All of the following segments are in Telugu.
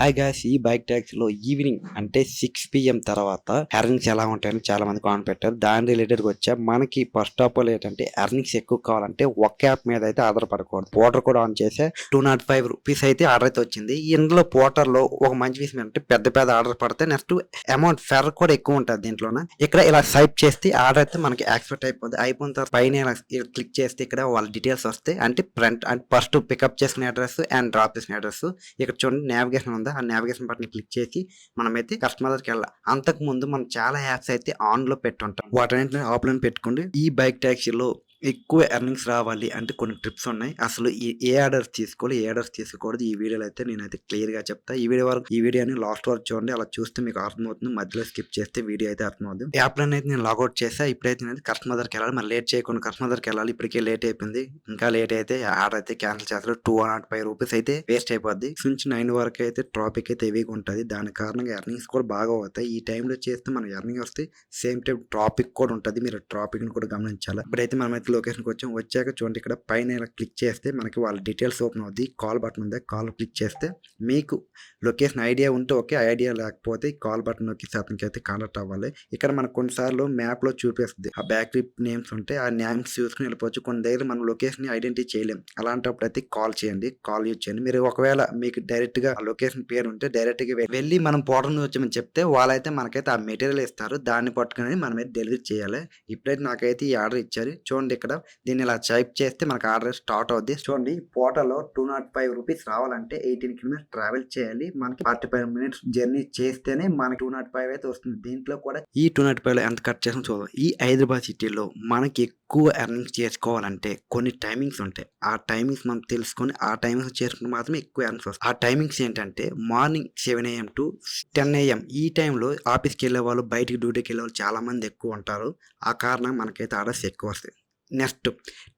హాయ్ గాయస్ ఈ బైక్ ట్యాక్సీలో ఈవినింగ్ అంటే సిక్స్ పిఎం తర్వాత ఎర్నింగ్స్ ఎలా ఉంటాయని చాలా మంది కామెంట్ పెట్టారు. దాని రిలేటెడ్ వచ్చా మనకి ఫస్ట్ ఆఫ్ ఆల్ ఏంటంటే ఎర్నింగ్స్ ఎక్కువ కావాలంటే ఒక యాప్ మీద అయితే ఆధారపడకూడదు. పోటర్ కూడా ఆన్ చేసే టూ నాట్ ఫైవ్ రూపీస్ అయితే ఆర్డర్ అయితే వచ్చింది. ఇందులో పోటర్లో ఒక మంచి విషయం ఏంటంటే పెద్ద పెద్ద ఆర్డర్ పడితే నెక్స్ట్ అమౌంట్ ఫెర్ కూడా ఎక్కువ ఉంటుంది దీంట్లోన. ఇక్కడ ఇలా సైప్ చేస్తే ఆర్డర్ అయితే మనకి యాక్సెప్ట్ అయిపోతుంది అయిపోయిన తర్వాత పైన క్లిక్ చేస్తే ఇక్కడ వాళ్ళ డీటెయిల్స్ వస్తాయి. అంటే ఫ్రంట్ అంటే ఫస్ట్ పికప్ చేసిన అడ్రస్ అండ్ డ్రాప్ చేసిన అడ్రస్ ఇక్కడ చూడండి నావిగేషన్ ఉంది. ఆ నావిగేషన్ బటన్ క్లిక్ చేసి మనమైతే కస్టమర్ దగ్గరికి వెళ్ళాలి. అంతకు ముందు మనం చాలా యాప్స్ అయితే ఆన్లో పెట్టుంటాం. వాటన్నింటిని ఆఫ్లైన్ పెట్టుకోండి. ఈ బైక్ ట్యాక్సీలో ఎక్కువ ఎర్నింగ్స్ రావాలి అంటే కొన్ని ట్రిప్స్ ఉన్నాయి. అసలు ఈ ఏ ఆర్డర్స్ తీసుకోవాలి ఏ ఆర్డర్స్ తీసుకోకూడదు. ఈ వీడియోలో అయితే నేనైతే క్లియర్గా చెప్తా. ఈ వీడియో వరకు ఈ వీడియోని లాస్ట్ వరకు చూడండి. అలా చూస్తే మీకు అర్థమవుతుంది. మధ్యలో స్కిప్ చేస్తే వీడియో అయితే అర్థమవుతుంది. యాప్ అయితే నేను లాగౌట్ చేసా. ఇప్పుడైతే నేను కస్టమర్ దగ్గరికి వెళ్ళాలి. మరి లేట్ చేయకుండా కస్టమర్ దగ్గరికి వెళ్ళాలి. ఇప్పటికే లేట్ అయిపోయింది. ఇంకా లేట్ అయితే ఆర్డర్ అయితే క్యాన్సిల్ చేస్తారు. టూ నాట్ ఫైవ్ రూపీస్ అయితే వేస్ట్ అయిపోద్ది. నుంచి నైన్ వరకు అయితే ట్రాఫిక్ అయితే హెవీగా ఉంటుంది. దాని కారణంగా ఎర్నింగ్స్ కూడా బాగా అవుతాయి ఈ టైంలో చేస్తే మనం ఎర్నింగ్ వస్తే సేమ్ టైం ట్రాఫిక్ కూడా ఉంటుంది. మీరు ట్రాఫిక్ని కూడా గమనించాలి. ఇప్పుడైతే మనం అయితే లొకేషన్కి వచ్చాం. వచ్చాక చూడండి ఇక్కడ పైన ఇలా క్లిక్ చేస్తే మనకి వాళ్ళ డీటెయిల్స్ ఓపెన్ అవుద్ది. కాల్ బటన్ ఉంది? కాల్ క్లిక్ చేస్తే మీకు లొకేషన్ ఐడియా ఉంటే ఓకే. ఐడియా లేకపోతే కాల్ బటన్ నొక్కి అతనికి అయితే కాంటాక్ట్ అవ్వాలి. ఇక్కడ మనకు కొన్నిసార్లు మ్యాప్లో చూపిస్తుంది. ఆ బ్యాక్ నేమ్స్ ఉంటే ఆ నేమ్స్ చూసుకుని వెళ్ళిపోవచ్చు. కొన్ని దగ్గర మనం లొకేషన్ని ఐడెంటిఫై చేయలేం. అలాంటప్పుడు అయితే కాల్ చేయండి. కాల్ యూజ్ చేయండి. మీరు ఒకవేళ మీకు డైరెక్ట్గా లొకేషన్ పేరు ఉంటే డైరెక్ట్గా వెళ్ళి మనం పోవడం వచ్చామని చెప్తే వాళ్ళైతే మనకైతే ఆ మెటీరియల్ ఇస్తారు. దాన్ని పట్టుకుని మనమైతే డెలివరీ చేయాలి. ఇప్పుడైతే నాకైతే ఈ ఆర్డర్ ఇచ్చారు. చూడండి ఇక్కడ. దీన్ని ఇలా టైప్ చేస్తే మనకు ఆర్డర్ స్టార్ట్ అవుద్ది. చూడండి పోటలో టూ నాట్ ఫైవ్ రూపీస్ రావాలంటే ఎయిటీన్ కిలోమీటర్స్ ట్రావెల్ చేయాలి. మనకి ఫార్టీ ఫైవ్ మినిట్స్ జర్నీ చేస్తేనే మనకి టూ నాట్ ఫైవ్ అయితే వస్తుంది. దీంట్లో కూడా ఈ టూ నాట్ ఫైవ్లో ఎంత కట్ చేసిన చూద్దాం. ఈ హైదరాబాద్ సిటీలో మనకి ఎక్కువ ఎర్నింగ్స్ చేసుకోవాలంటే కొన్ని టైమింగ్స్ ఉంటాయి. ఆ టైమింగ్స్ మనం తెలుసుకొని ఆ టైమింగ్స్ చేసుకుంటే మాత్రమే ఎక్కువ ఎర్నింగ్స్ వస్తాయి. ఆ టైమింగ్స్ ఏంటంటే morning seven AM to ten AM. ఈ టైంలో ఆఫీస్కి వెళ్ళే వాళ్ళు బయటికి డ్యూటీకి వెళ్ళే వాళ్ళు చాలా మంది ఎక్కువ ఉంటారు. ఆ కారణం మనకైతే ఆర్డర్స్ ఎక్కువ వస్తాయి. Next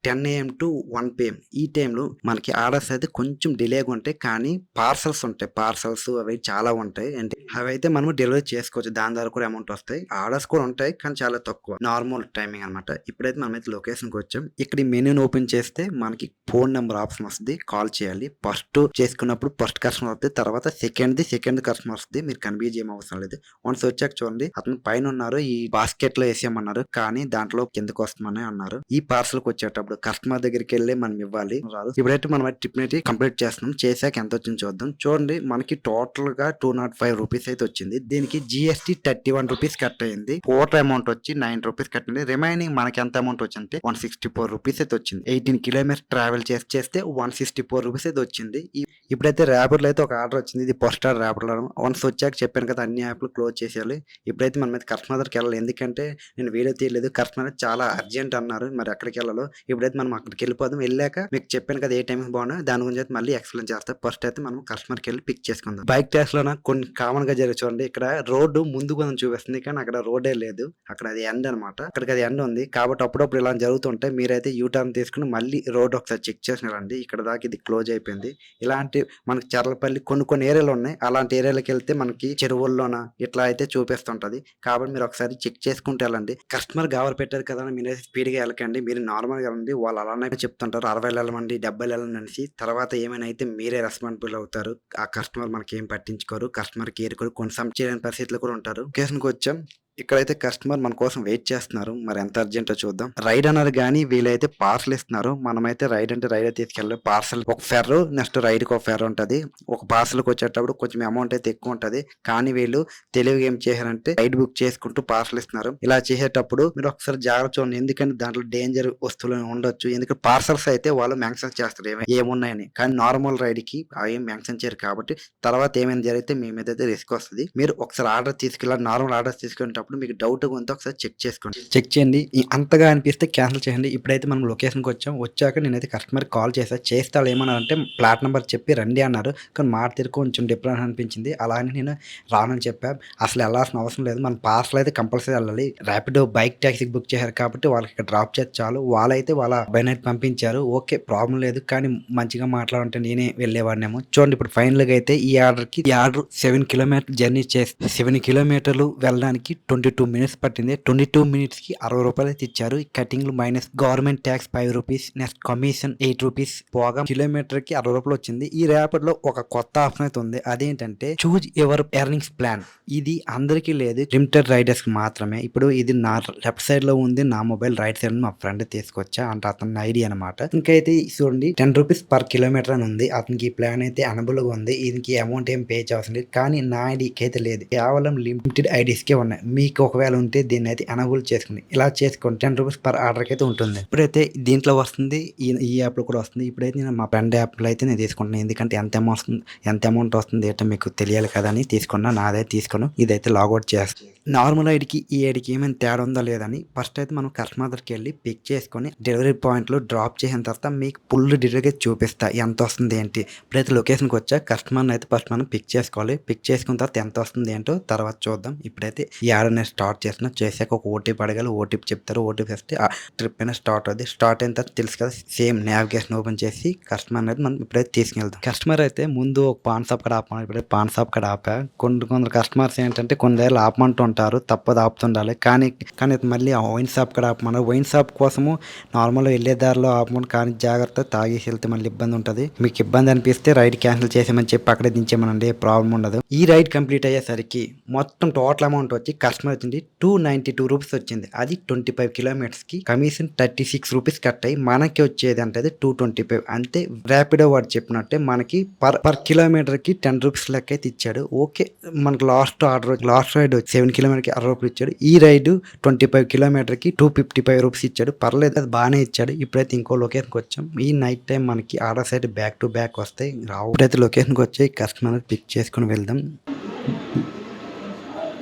ten AM to one PM ఈ టైంలో మనకి ఆర్డర్స్ అయితే కొంచెం డిలేగా ఉంటాయి కానీ పార్సల్స్ ఉంటాయి. పార్సల్స్ అవి చాలా ఉంటాయి. అంటే అవి అయితే మనం డెలివరీ చేసుకోవచ్చు. దాని ద్వారా కూడా అమౌంట్ వస్తాయి. ఆర్డర్స్ కూడా ఉంటాయి కానీ చాలా తక్కువ. నార్మల్ టైమింగ్ అనమాట ఇప్పుడైతే మనమైతే లొకేషన్కి వచ్చాం. ఇక్కడ ఈ మెనూని ఓపెన్ చేస్తే మనకి ఫోన్ నెంబర్ ఆప్షన్ వస్తుంది. కాల్ చేయాలి. ఫస్ట్ చేసుకున్నప్పుడు ఫస్ట్ కస్టమర్ వస్తుంది. తర్వాత సెకండ్ది సెకండ్ కస్టమర్ వస్తుంది. మీరు కన్ఫ్యూజ్ ఏం అవసరం లేదు. వన్స్ వచ్చాక చూడండి. అతను పైన ఉన్నారు. ఈ బాస్కెట్లో వేసేయమన్నారు. కానీ దాంట్లో కిందకు వస్తామని అన్నారు. ఈ పార్సల్కి వచ్చేటప్పుడు కస్టమర్ దగ్గరికి వెళ్ళి మనం ఇవ్వాలి. రాదు. ఇప్పుడైతే మనం ట్రిప్ అయితే కంప్లీట్ చేస్తున్నాం. చేశాక ఎంత వచ్చింది చూద్దాం. చూడండి మనకి టోటల్గా టూ నాట్ ఫైవ్ రూపీస్ అయితే వచ్చింది. దీనికి GST thirty one rupees cut అయింది. టోటల్ అమౌంట్ వచ్చి నైన్ రూపీస్ కట్టింది రిమైనింగ్ మనకి ఎంత అమౌంట్ వచ్చింది వన్ సిక్స్టీ ఫోర్ రూపీస్ అయితే వచ్చింది. ఎయిటీన్ కిలోమీటర్స్ ట్రావెల్ చేసి చేస్తే వన్ సిక్స్టీ ఫోర్ రూపీస్ అయితే వచ్చింది. ఈ- ఇప్పుడైతే ర్యాపిడ్లో అయితే ఒక ఆర్డర్ వచ్చింది. ఇది ఫస్ట్ ఆర్డర్ ర్యాపిడ్లో వన్స్ వచ్చాక చెప్పాను కదా అన్ని యాప్లు క్లోజ్ చేసేయాలి. ఇప్పుడైతే మనం అయితే కస్టమర్ దగ్గరికి వెళ్ళాలి. ఎందుకంటే నేను వీడియో తీయలేదు. కస్టమర్ చాలా అర్జెంట్ అన్నారు. మరి ఎక్కడికి వెళ్ళాలో. ఇప్పుడైతే మనం అక్కడికి వెళ్ళిపోదాం. వెళ్ళాక మీకు చెప్పాను కదా ఏ టైం బాగున్నా. దాని గురించి అయితే మళ్ళీ ఎక్స్ప్లెయిన్ చేస్తా. ఫస్ట్ అయితే మనం కస్టమర్కి వెళ్ళి పిక్ చేసుకుందాం. బైక్ ట్యాక్స్లో కొన్ని కామన్గా జరిగి చూడండి. ఇక్కడ రోడ్డు ముందు కొంచెం చూపిస్తుంది. కానీ అక్కడ రోడ్డే లేదు. అక్కడ అది ఎండ్ అనమాట అక్కడికి అది ఎండ్ ఉంది. కాబట్టి అప్పుడప్పుడు ఇలా జరుగుతుంటే మీరైతే యూ టర్న్ తీసుకుని మళ్ళీ రోడ్ ఒకసారి చెక్ చేసినారండి ఇక్కడ దాకా ఇది క్లోజ్ అయిపోయింది. ఇలాంటి మనకి చర్లపల్లి కొన్ని కొన్ని ఏరియాలు ఉన్నాయి. అలాంటి ఏరియాలకు వెళ్తే మనకి చెరువుల్లోన ఇట్లా అయితే చూపిస్తుంటది. కాబట్టి మీరు ఒకసారి చెక్ చేసుకుంటే వెళ్ళండి. కస్టమర్ గావర్ పెట్టారు కదా మీరైతే స్పీడ్గా వెళ్ళకండి. గా మీరు నార్మల్గా వెళ్ళండి వాళ్ళు అలానే చెప్తుంటారు. అరవై వెళ్ళమండి డెబ్బై వెళ్ళండి అనేసి తర్వాత ఏమైనా అయితే మీరే రెస్పాన్సిబుల్ అవుతారు. ఆ కస్టమర్ మనకి ఏం పట్టించుకోరు. కస్టమర్ కేర్ కూడా కొన్ని చేయని పరిస్థితులు కూడా ఉంటారు. కేసునికి వచ్చాం ఇక్కడైతే కస్టమర్ మన కోసం వెయిట్ చేస్తున్నారు. మరి ఎంత అర్జెంటో చూద్దాం. రైడ్ అన్నారు కానీ వీళ్ళైతే పార్సల్ ఇస్తున్నారు. మనమైతే రైడ్ అంటే రైడ్ తీసుకెళ్ళి పార్సల్ ఒక ఫెర్రు నెక్స్ట్ రైడ్కి ఒక ఫెర్ ఉంటుంది. ఒక పార్సల్కి వచ్చేటప్పుడు కొంచెం అమౌంట్ అయితే ఎక్కువ ఉంటుంది. కానీ వీళ్ళు తెలివిగా ఏం చేశారంటే రైడ్ బుక్ చేసుకుంటూ పార్సల్ ఇస్తున్నారు. ఇలా చేసేటప్పుడు మీరు ఒకసారి జాగ్రత్త చూడండి ఎందుకంటే దాంట్లో డేంజర్ వస్తువులు ఉండొచ్చు. ఎందుకంటే పార్సల్స్ అయితే వాళ్ళు మెన్షన్ చేస్తారు. ఏమి- ఏమున్నాయని. కానీ నార్మల్ రైడ్కి అవి ఏం మెన్షన్ చేయరు కాబట్టి తర్వాత ఏమైనా జరిగితే మీ మీద అయితే రిస్క్ వస్తుంది. మీరు ఒకసారి ఆర్డర్ తీసుకెళ్ళాలి. నార్మల్ ఆర్డర్ తీసుకునేటప్పుడు మీకు డౌట్ ఉంటే ఒకసారి చెక్ చేసుకోండి. చెక్ చేయండి. అంతగా అనిపిస్తే క్యాన్సిల్ చేయండి. ఇప్పుడైతే మనం లొకేషన్కి వచ్చాం. వచ్చాక నేనైతే కస్టమర్ కాల్ చేశాను చేస్తే వాళ్ళు ఏమన్నారంటే ప్లాట్ నెంబర్ చెప్పి రండి అన్నారు. కానీ మాట తీరు కొంచెం డిఫరెంట్ అనిపించింది. అలానే నేను రానని చెప్పాను అసలు వెళ్ళాల్సిన అవసరం లేదు. మన పార్సల్ అయితే కంపల్సరీ వెళ్ళాలి. ర్యాపిడో బైక్ ట్యాక్సీ బుక్ చేశారు కాబట్టి వాళ్ళకి ఇక్కడ డ్రాప్ చేస్తే చాలు. వాళ్ళైతే వాళ్ళ అబ్బాయి పంపించారు. ఓకే ప్రాబ్లం లేదు. కానీ మంచిగా మాట్లాడుంటే నేనే వెళ్ళేవాడినేమో. చూడండి ఇప్పుడు ఫైనల్గా అయితే ఈ ఆర్డర్కి ఈ ఆర్డర్ సెవెన్ కిలోమీటర్ జర్నీ చేసి సెవెన్ కిలోమీటర్లు వెళ్ళడానికి ట్వంటీ ట్వంటీ టూ మినిట్స్ పట్టింది. ట్వంటీ టూ మినిట్స్కి అరవై రూపాయలు అయితే ఇచ్చారు ఈ cutting minus government tax five rupees next commission eight rupees పోగా కిలోమీటర్కి అరవై రూపాయలు వచ్చింది. ఈ ర్యాపిడ్లో ఒక కొత్త ఆప్షన్ అయితే ఉంది. అదేంటంటే చూజ్ ఎవర్ ఎర్నింగ్స్ ప్లాన్ ఇది అందరికీ లేదు. లిమిటెడ్ రైడర్స్కి మాత్రమే. ఇప్పుడు ఇది నా లెఫ్ట్ సైడ్లో ఉంది. నా మొబైల్ రైట్ సైడ్ మా ఫ్రెండ్ తీసుకొచ్చా అంటే అతని ఐడి అనమాట ఇంకైతే చూడండి టెన్ రూపీస్ పర్ కిలోమీటర్ అని ఉంది. అతనికి ఈ ప్లాన్ అయితే అనబుల్గా ఉంది. దీనికి అమౌంట్ ఏం పే చేయాల్సింది కానీ నా ఐడికి అయితే లేదు. కేవలం లిమిటెడ్ ఐడీస్ కే ఉన్నాయి. మీకు ఒకవేళ ఉంటే దీన్ని అయితే అనబుల్ చేసుకోండి ఇలా చేసుకోండి టెన్ రూపీస్ పర్ ఆర్డర్కి అయితే ఉంటుంది. ఇప్పుడైతే దీంట్లో వస్తుంది ఈ ఈ యాప్లో కూడా వస్తుంది. ఇప్పుడైతే నేను మా ఫ్రెండ్ యాప్లో అయితే నేను తీసుకుంటున్నాను. ఎందుకంటే ఎంత అమౌంట్ వస్తుంది ఎంత అమౌంట్ వస్తుంది ఏంటో మీకు తెలియాలి కదా అని తీసుకున్నా నాదే తీసుకున్నాను ఇదైతే లాగౌట్ చేస్తాను నార్మల్ ఐడికి ఈ ఐడికి ఏమైనా తేడా ఉందా లేదని ఫస్ట్ అయితే మనం కస్టమర్ దగ్గరికి వెళ్ళి పిక్ చేసుకొని డెలివరీ పాయింట్లో డ్రాప్ చేసిన తర్వాత మీకు ఫుల్ డీటెయిల్గా చూపిస్తా. ఎంత వస్తుంది ఏంటి? ఇప్పుడైతే లొకేషన్కి వచ్చా కస్టమర్ని అయితే ఫస్ట్ మనం పిక్ చేసుకోవాలి. పిక్ చేసుకున్న తర్వాత ఎంత వస్తుంది ఏంటో తర్వాత చూద్దాం. ఇప్పుడైతే ఈ ఆర్డర్ నేను స్టార్ట్ చేసిన చేసాక ఒక ఓటీపీ అడగాలి ఓటీపీ చెప్తారు ఓటీపీ వస్తే ఆ ట్రిప్ అయినా స్టార్ట్ అవుతుంది స్టార్ట్ అయిన తర్వాత తెలుసు కదా సేమ్ నావిగేషన్ ఓపెన్ చేసి కస్టమర్ అనేది మనం ఇప్పుడైతే తీసుకెళ్తాం కస్టమర్ అయితే ముందు ఒక పాన్ షాప్ కాడ ఆపమని ఇప్పుడైతే పాన్ షాప్ కాడ ఆపా. కొన్ని కొందరు కస్టమర్స్ ఏంటంటే కొన్ని దగ్గర ఆపమంటూ ఉంటారు తప్పదు ఆపుతుండాలి. కానీ కానీ మళ్ళీ ఆ వైన్ షాప్ కాడ ఆపమన్నారు. వైన్ షాప్ కోసము నార్మల్గా వెళ్ళే దారిలో ఆపమని కానీ జాగ్రత్త తాగేసి వెళ్తే మళ్ళీ ఇబ్బంది ఉంటుంది. మీకు ఇబ్బంది అనిపిస్తే రైడ్ క్యాన్సిల్ చేసామని చెప్పి అక్కడే దించేమనండి ప్రాబ్లం ఉండదు. ఈ రైడ్ కంప్లీట్ అయ్యేసరికి మొత్తం టోటల్ అమౌంట్ వచ్చి కస్టమర్ వచ్చింది టూ నైంటీ టూ రూపీస్ వచ్చింది. అది twenty five కిలోమీటర్స్కి commission thirty six rupees cut అయ్యి మనకి వచ్చేది అంటే టూ ట్వంటీ ఫైవ్ అంతే ర్యాపిడో వాడు చెప్పినట్టే మనకి పర్ పర్ కిలోమీటర్కి టెన్ రూపీస్ లెక్క అయితే ఇచ్చాడు. ఓకే మనకి last order last ride seven కిలోమీటర్కి అరవై రూపాయలు ఇచ్చాడు. ఈ రైడ్ ట్వంటీ ఫైవ్ కిలోమీటర్కి టూ ఫిఫ్టీ ఫైవ్ రూపీస్ ఇచ్చాడు. పర్లేదు అది బాగానే ఇచ్చాడు. ఇప్పుడైతే ఇంకో లొకేషన్కి వచ్చాం. ఈ నైట్ టైం మనకి order side back to back వస్తాయి. రావు. ఇప్పుడైతే లొకేషన్కి వచ్చి కస్టమర్ పిక్ చేసుకుని వెళ్దాం.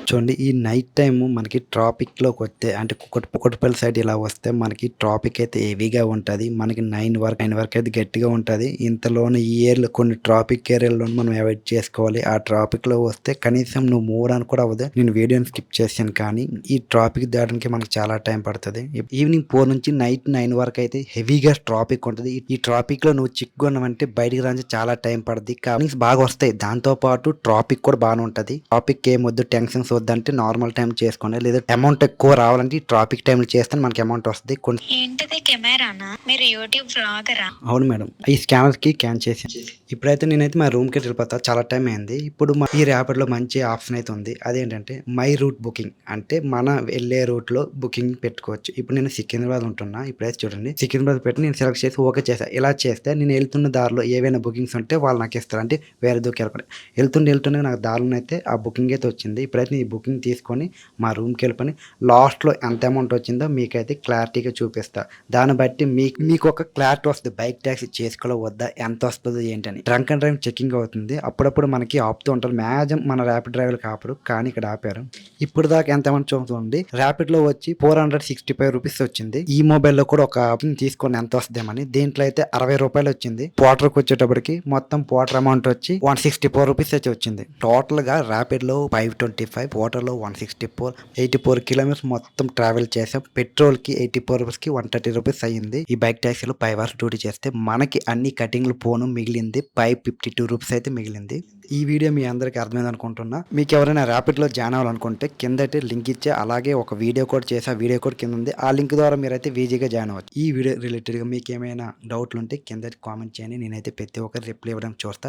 చూడండి ఈ నైట్ టైం మనకి ట్రాఫిక్లోకి వస్తే అంటే కుక్కటి కుక్కటిపల్లి సైడ్ ఇలా వస్తే మనకి ట్రాఫిక్ అయితే హెవీగా ఉంటుంది. మనకి నైన్ వరకు నైన్ వరకు అయితే గట్టిగా ఉంటుంది. ఇంతలోనే ఈ ఏరియాలో కొన్ని ట్రాఫిక్ ఏరియాలో మనం అవాయిడ్ చేసుకోవాలి. ఆ ట్రాఫిక్లో వస్తే కనీసం నువ్వు మూవ్ అని కూడా అవ్వదు. నేను వీడియోని స్కిప్ చేశాను కానీ ఈ ట్రాఫిక్ దాటడానికి మనకి చాలా టైం పడుతుంది. ఈవినింగ్ ఫోర్ నుంచి నైట్ నైన్ వరకు అయితే హెవీగా ట్రాఫిక్ ఉంటుంది. ఈ ట్రాఫిక్లో నువ్వు చిక్కున్నావంటే బయటికి రాని చాలా టైం పడుతుంది కానీ బాగా వస్తాయి. దాంతో పాటు ట్రాఫిక్ కూడా బాగానే ఉంటుంది. ట్రాఫిక్ ఏం వద్దు టెన్షన్స్ వద్దంటే నార్మల్ టైం చేసుకోండి. లేదా అమౌంట్ ఎక్కువ రావాలంటే ట్రాఫిక్ టైంలో చేస్తే మనకి అమౌంట్ వస్తుంది. ఏంటిది కెమెరానా? మీరు యూట్యూబ్ వ్లాగరా? అవును మేడం. ఈ స్కానర్కి క్యాన్ చేసి ఇప్పుడైతే నేనైతే మా రూమ్కి వెళ్ళిపోతా. చాలా టైం అయింది. ఇప్పుడు ఈ ర్యాపిడ్లో మంచి ఆప్షన్ అయితే ఉంది. అదేంటంటే మై రూట్ బుకింగ్. అంటే మన వెళ్ళే రూట్లో బుకింగ్ పెట్టుకోవచ్చు. ఇప్పుడు నేను సికింద్రాబాద్ ఉంటున్నా. ఇప్పుడైతే చూడండి. సికింద్రాబాద్ పెట్టి నేను సెలెక్ట్ చేసి ఓకే చేసా. ఇలా చేస్తే నేను వెళ్తున్న దారిలో ఏవైనా బుకింగ్స్ ఉంటే వాళ్ళు నాకు ఇస్తారు. అంటే వేరే దూకి వెళ్ళిపోయి వెళ్తుండే వెళ్తుండే నాకు దారిలో అయితే ఆ బుకింగ్ అయితే వచ్చింది. ఇప్పుడైతే బుకింగ్ తీసుకొని మా రూమ్కి వెళ్ళిపోయి లాస్ట్లో ఎంత అమౌంట్ వచ్చిందో మీకైతే క్లారిటీగా చూపిస్తా. దాన్ని బట్టి మీకు మీకు ఒక క్లారిటీ వస్తుంది. బైక్ ట్యాక్సీ చేసుకోలో వద్దా? ఎంత వస్తుందో ఏంటని. డ్రంక్ అండ్ డ్రైవ్ చెకింగ్ అవుతుంది. అప్పుడప్పుడు మనకి ఆపుతూ ఉంటారు. మ్యాక్సిమం మన ర్యాపిడ్ డ్రైవర్కి కాపరు. కానీ ఇక్కడ ఆపారు. ఇప్పుడు దాకా ఎంత అమౌంట్ చూస్తుంది? ర్యాపిడ్లో వచ్చి four hundred sixty five rupees వచ్చింది. ఈ మొబైల్లో కూడా ఒక ఆప్షన్ తీసుకొని ఎంత వస్తుందేమని. దీంట్లో అయితే అరవై రూపాయలు వచ్చింది. పోటర్కి వచ్చేటప్పటికి మొత్తం పోటర్ అమౌంట్ వచ్చి వన్ సిక్స్టీ ఫోర్ రూపీస్ అయితే వచ్చింది. టోటల్గా ర్యాపిడ్లో five twenty five porter one sixty four eighty four kilometres మొత్తం ట్రావెల్ చేసాం. పెట్రోల్కి ఎయిటీ ఫోర్ రూపీస్కి వన్ థర్టీ రూపీస్ అయ్యింది. ఈ బైక్ ట్యాక్సీలో ఫైవ్ అవర్స్ డ్యూటీ చేస్తే మనకి అన్ని కటింగ్లు పోను మిగిలింది. ఫైవ్ ఫిఫ్టీ టూ రూపీస్ అయితే మిగిలింది. ఈ వీడియో మీ అందరికి అర్థమైంది అనుకుంటున్నా. మీకు ఎవరైనా ర్యాపిడ్లో జాయిన్ అవ్వాలనుకుంటే కిందటి లింక్ ఇచ్చే అలాగే ఒక వీడియో కోడ్ చేసి ఆ వీడియో కోడ్ కింద ఉంది. ఆ లింక్ ద్వారా మీరైతే ఈజీగా జాయిన్ అవ్వచ్చు. ఈ వీడియో రిలేటెడ్గా మీకు ఏమైనా డౌట్లు ఉంటే కింద కామెంట్ చేయండి. నేనైతే ప్రతి ఒక్కరు రిప్లై ఇవ్వడం చూస్తా.